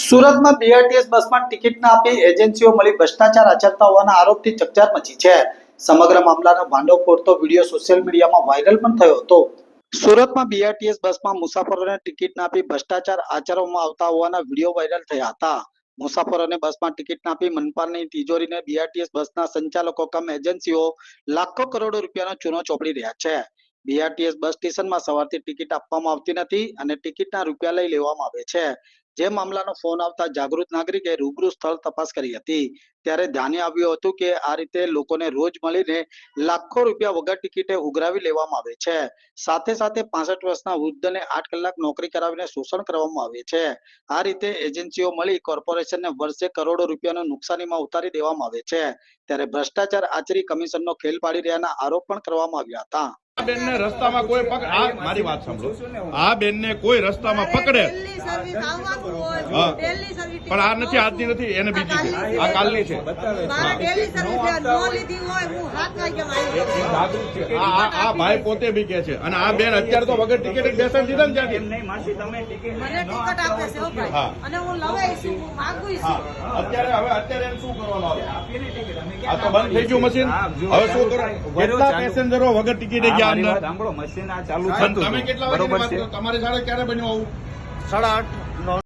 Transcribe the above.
સુરતમાં બીઆરટીએસ બસમાં ટિકિટ ના આપી એજન્સીઓ મળી ભ્રષ્ટાચાર આચરતા હોવાના આરોપથી ચકચાર મચી છે. સમગ્ર મામલાનો ભાંડો ફોડતો વીડિયો સોશિયલ મીડિયામાં વાયરલ પણ થયો હતો. સુરતમાં બીઆરટીએસ બસમાં મુસાફરોને ટિકિટ ના આપી ભ્રષ્ટાચાર આચરવામાં આવતા હોવાના વીડિયો વાયરલ થયા હતા. મુસાફરોને બસમાં ટિકિટ ના આપી મનપાની તિજોરીને બીઆરટીએસ બસના સંચાલકો કમ એજન્સીઓ લાખો કરોડો રૂપિયાનો ચૂનો ચોપડી રહ્યા છે. બીઆરટીએસ બસ સ્ટેશનમાં સવારથી ટિકિટ આપવામાં આવતી નથી અને ટિકિટના રૂપિયા લઈ લેવામાં આવે છે. જે મામલાનો ફોન આવતા જાગૃત નાગરિકે રૂબરૂ સ્થળ તપાસ કરી હતી. ત્યારે ધ્યાને આવ્યું હતું કે આ રીતે લોકોને રોજ મળીને લાખો રૂપિયા વગર ટિકિટે ઉઘરાવી લેવામાં આવે છે. સાથે સાથે પાસઠ વર્ષના વૃદ્ધને આઠ કલાક નોકરી કરાવીને શોષણ કરવામાં આવે છે. આ રીતે એજન્સીઓ મળી કોર્પોરેશનને વર્ષે કરોડો રૂપિયાનો નુકસાનીમાં ઉતારી દેવામાં આવે છે. ત્યારે ભ્રષ્ટાચાર આચરી કમિશનનો ખેલ પાડી રહ્યાના આરોપ પણ કરવામાં આવ્યા હતા. બેનને રસ્તામાં કોઈ મારી વાત સાંભળો. આ બેનને કોઈ રસ્તામાં પકડે. પહેલી સર્વિસ આવવાનું હોય. હા. પણ આ નથી આજની નથી એને બીજી છે. આ કાલની છે. મારે ડેલી સર્વિસ છે. નો લીધી હોય હું સાત વાગ્યામાં આવી જતી. આ ભાઈ પોતે બી કે છે. અને આ બેન અત્યારે તો વગર ટિકિટ બેસણ દીધા ને ત્યાંથી. મને ટિકિટ આપે છે હો ભાઈ. હા. અને હું લવાઈ છું હું માગું હા. છું અત્યારે હવે અત્યારે શું કરવાનું આ તો બંધ થઈ ગયું મશીન. હવે શું કરો? કેટલા પેસેન્જરો વગર ટિકિટે ગયા? અંદર. સાંભળો મશીન આ ચાલુ થતું તમારી શાળા ક્યારે બન્યું આવું? સાડા આઠ